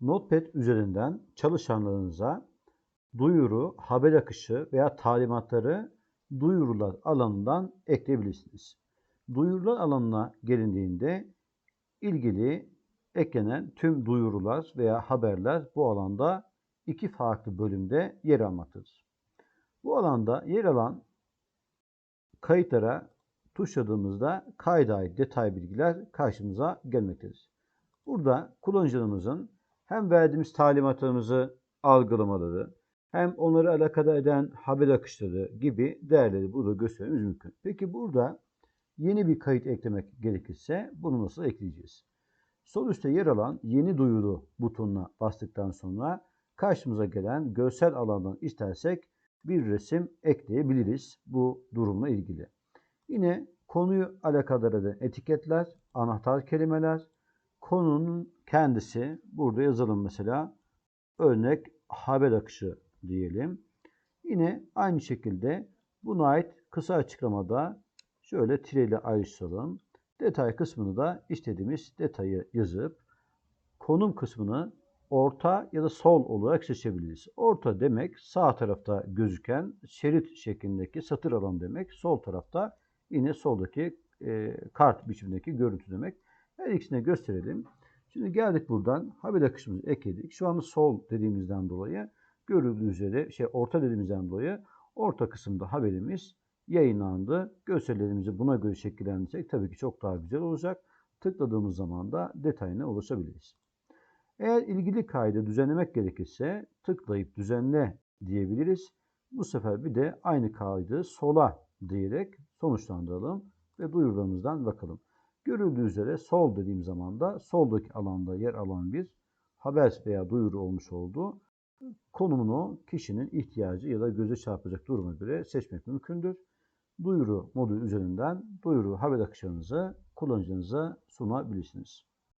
Notepad üzerinden çalışanlarınıza duyuru, haber akışı veya talimatları duyurular alanından ekleyebilirsiniz. Duyurular alanına gelindiğinde ilgili eklenen tüm duyurular veya haberler bu alanda iki farklı bölümde yer almaktadır. Bu alanda yer alan kayıtlara tuşladığımızda kayda ait detay bilgiler karşımıza gelmektedir. Burada kullanıcılarımızın hem verdiğimiz talimatlarımızı algılamaları, hem onları alakadar eden haber akışları gibi değerleri burada göstermemiz mümkün. Peki burada yeni bir kayıt eklemek gerekirse bunu nasıl ekleyeceğiz? Sol üstte yer alan yeni duyuru butonuna bastıktan sonra karşımıza gelen görsel alandan istersek bir resim ekleyebiliriz bu durumla ilgili. Yine konuyu alakadar eden etiketler, anahtar kelimeler, konunun kendisi burada yazalım mesela örnek haber akışı diyelim. Yine aynı şekilde buna ait kısa açıklamada şöyle tireyle ayrıştıralım. Detay kısmını da istediğimiz detayı yazıp konum kısmını orta ya da sol olarak seçebiliriz. Orta demek sağ tarafta gözüken şerit şeklindeki satır alan demek. Sol tarafta yine soldaki e, kart biçimindeki görüntü demek. Her ikisini gösterelim. Şimdi geldik buradan haber akışımızı ekledik. Şu anda sol dediğimizden dolayı görüldüğü üzere şey orta dediğimizden dolayı orta kısımda haberimiz yayınlandı. Görsellerimizi buna göre şekillendirsek tabii ki çok daha güzel olacak. Tıkladığımız zaman da detayına ulaşabiliriz. Eğer ilgili kaydı düzenlemek gerekirse tıklayıp düzenle diyebiliriz. Bu sefer bir de aynı kaydı sola diyerek sonuçlandıralım ve duyurularımızdan bakalım. Görüldüğü üzere sol dediğim zaman da soldaki alanda yer alan bir haber veya duyuru olmuş oldu. Konumunu kişinin ihtiyacı ya da göze çarpacak duruma göre seçmek mümkündür. Duyuru modu üzerinden duyuru haber akışlarınızı kullanıcınıza sunabilirsiniz.